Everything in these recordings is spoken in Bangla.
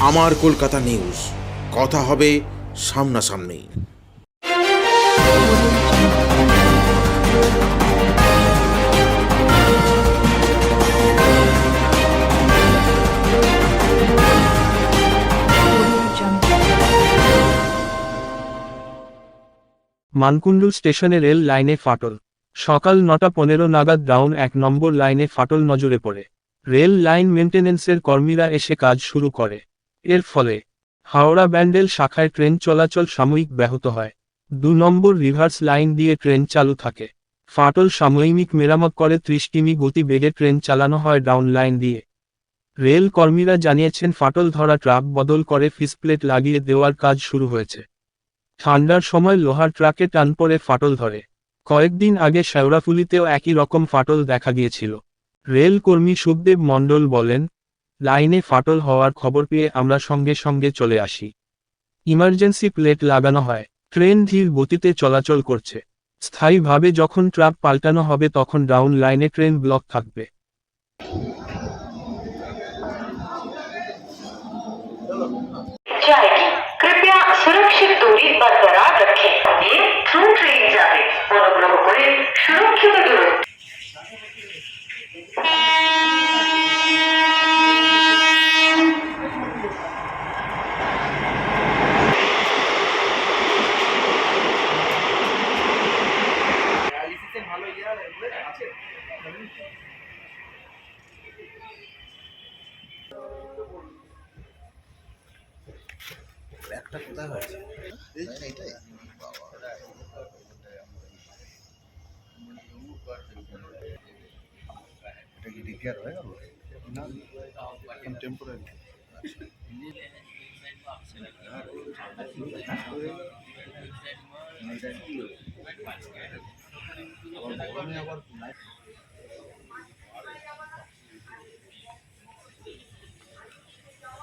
আমার কলকাতা নিউজ। কথা হবে সামনাসামনি। মানকুণ্ডু স্টেশনে রেল লাইনে ফাটল। সকাল নটা পনেরো নাগাদ ডাউন এক নম্বর লাইনে ফাটল নজরে পড়ে। রেল লাইন মেনটেন্যান্সের কর্মীরা এসে কাজ শুরু করে। এর ফলে, হাওড়া ব্যান্ডেল শাখায় ট্রেন চলাচল সাময়িক ব্যাহত হয়। দু নম্বর রিভার্স লাইন দিয়ে ট্রেন চালু থাকে। ফাটল সাময়িক মেরামত করে ত্রিশ কিমি গতি বেগে ট্রেন চালানো হয় ডাউন লাইন দিয়ে। রেল কর্মীরা জানিয়েছেন ফাটল ধরা ট্রাক বদল করে ফিসপ্লেট লাগিয়ে দেওয়ার কাজ শুরু হয়েছে। ঠান্ডার সময় লোহার ট্রাকে টান পড়ে ফাটল ধরে। কয়েকদিন আগে শেওড়াফুলিতেও একই রকম ফাটল দেখা গিয়েছিল। রেল কর্মী সুখদেব মণ্ডল বলেন লাইনে ফাটল হওয়ার খবর পেয়ে আমরা সঙ্গে সঙ্গে চলে আসি। ইমার্জেন্সি প্লেট লাগানো হয়। ট্রেন ধীর গতিতে চলাচল করছে। স্থায়ীভাবে যখন ট্রাক পাল্টানো হবে তখন ডাউন লাইনে ট্রেন ব্লক থাকবে। সুরক্ষিত দূরত্ব একটা কোথায় হয়েছে? এটা কি রিপেয়ার হয়ে গেল না। টেম্পোরারি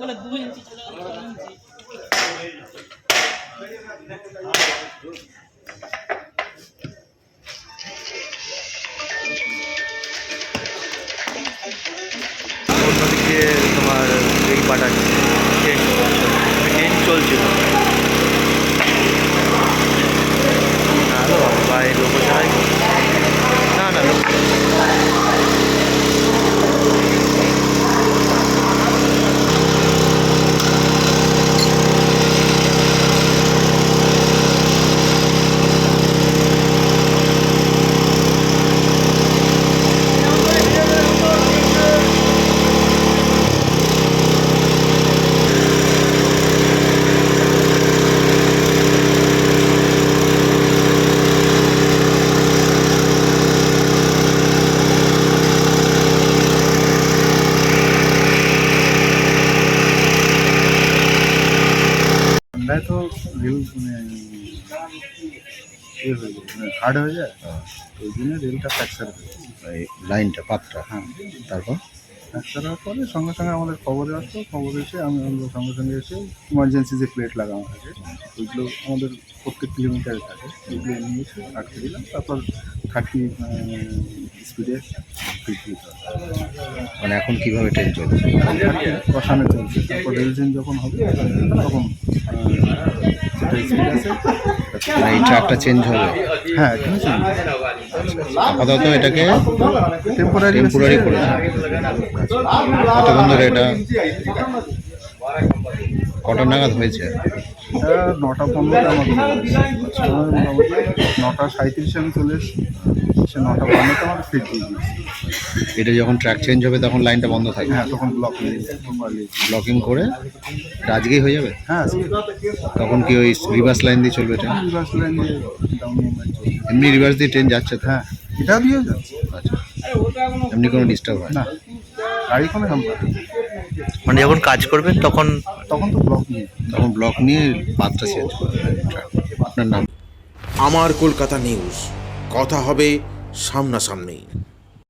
বলে দুই ইঞ্চি অন্যদিকে তোমার এই পাঠাচ্ছে চলছিল না লম্বায় লোক ছাড়াই না না লোক ঠান্ডায় তো রেল মানে ইয়ে হয়ে যায় মানে হার্ড হয়ে যায়। তো ওই জন্য রেলটা ফ্র্যাকচার হয়ে যায়। লাইনটা পাতটা। হ্যাঁ। তারপর? ফ্র্যাকচার হওয়ার পরে সঙ্গে সঙ্গে আমাদের খবরে আসতো খবর এসে আমি আমরা সঙ্গে সঙ্গে এসে ইমার্জেন্সি যে প্লেট লাগানো থাকে ওইগুলো আমাদের প্রত্যেক কিলোমিটারে থাকে ওইগুলো নিয়ে এসে আটকে দিলাম। তারপর থার্টি স্পিডে মানে এখন কীভাবে ট্রেন চলছে? কষানো চলছে। তারপর রেল চেঞ্জ যখন হবে তখন আহ, যেটা স্পিড আছে। মানে এই ট্রাকটা চেঞ্জ হবে? হ্যাঁ এখানে চেঞ্জ আপাতত এটাকে টেম্পোরারি টেম্পোরারি করেছে। কতক্ষণ ধরে এটা কটা নাগাদ হয়েছে? এটা নটা পনেরোতে আমার মোটামুটি নটা সাঁত্রিশে আমি চলে এসেছি। সে নটা পনেরোতে আমার ফিট দিয়ে এটা যখন ট্র্যাক চেঞ্জ হবে তখন লাইনটা বন্ধ থাকবে? হ্যাঁ তখন ব্লক ব্লকিং করে এটা আজকেই হয়ে যাবে? হ্যাঁ তখন কি ওই রিভার্স লাইন দিয়ে চলবে ট্রেন রিভার্স লাইন দিয়ে এমনি রিভার্স দিয়ে ট্রেন যাচ্ছে হ্যাঁ এটা দিয়ে যাচ্ছে। আচ্ছা। এমনি কোনো ডিস্টার্ব হয় না? গাড়ি কোনো মানে যখন কাজ করবেন তখন তখন তো ব্লক নিয়ে। তখন ব্লক নিয়ে পাত্রটা চেঞ্জ করবে। আপনার নাম? আমার কলকাতা নিউজ কথা হবে সামনাসামনি